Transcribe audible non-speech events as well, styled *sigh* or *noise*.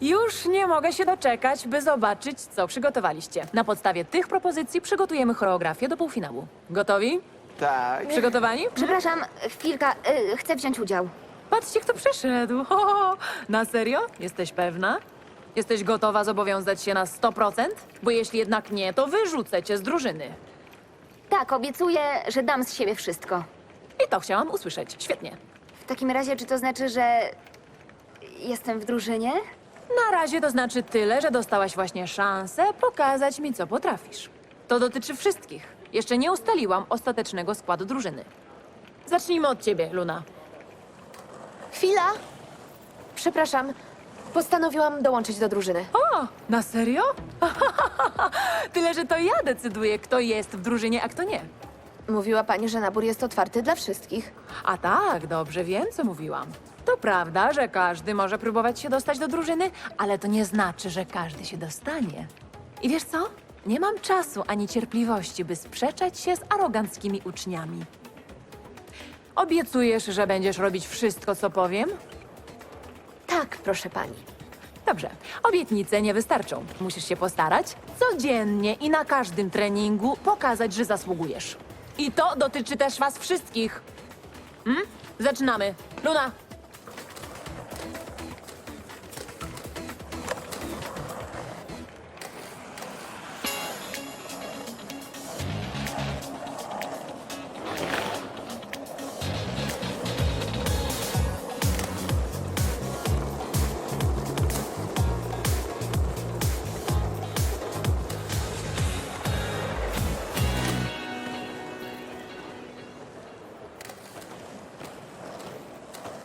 Już nie mogę się doczekać, by zobaczyć, co przygotowaliście. Na podstawie tych propozycji przygotujemy choreografię do półfinału. Gotowi? Tak. Przygotowani? Przepraszam, chwilka, y, chcę wziąć udział. Patrzcie, kto przyszedł. Ho, ho, ho. Na serio? Jesteś pewna? Jesteś gotowa zobowiązać się na 100%? Bo jeśli jednak nie, to wyrzucę cię z drużyny. Tak, obiecuję, że dam z siebie wszystko. I to chciałam usłyszeć. Świetnie. W takim razie, czy to znaczy, że jestem w drużynie? Na razie to znaczy tyle, że dostałaś właśnie szansę pokazać mi, co potrafisz. To dotyczy wszystkich. Jeszcze nie ustaliłam ostatecznego składu drużyny. Zacznijmy od ciebie, Luna. Chwila! Przepraszam, postanowiłam dołączyć do drużyny. O, na serio? *laughs* Tyle, że to ja decyduję, kto jest w drużynie, a kto nie. Mówiła pani, że nabór jest otwarty dla wszystkich. A tak, dobrze wiem, co mówiłam. To prawda, że każdy może próbować się dostać do drużyny, ale to nie znaczy, że każdy się dostanie. I wiesz co? Nie mam czasu ani cierpliwości, by sprzeczać się z aroganckimi uczniami. Obiecujesz, że będziesz robić wszystko, co powiem? Tak, proszę pani. Dobrze, obietnice nie wystarczą. Musisz się postarać codziennie i na każdym treningu pokazać, że zasługujesz. I to dotyczy też was wszystkich. Hmm? Zaczynamy. Luna!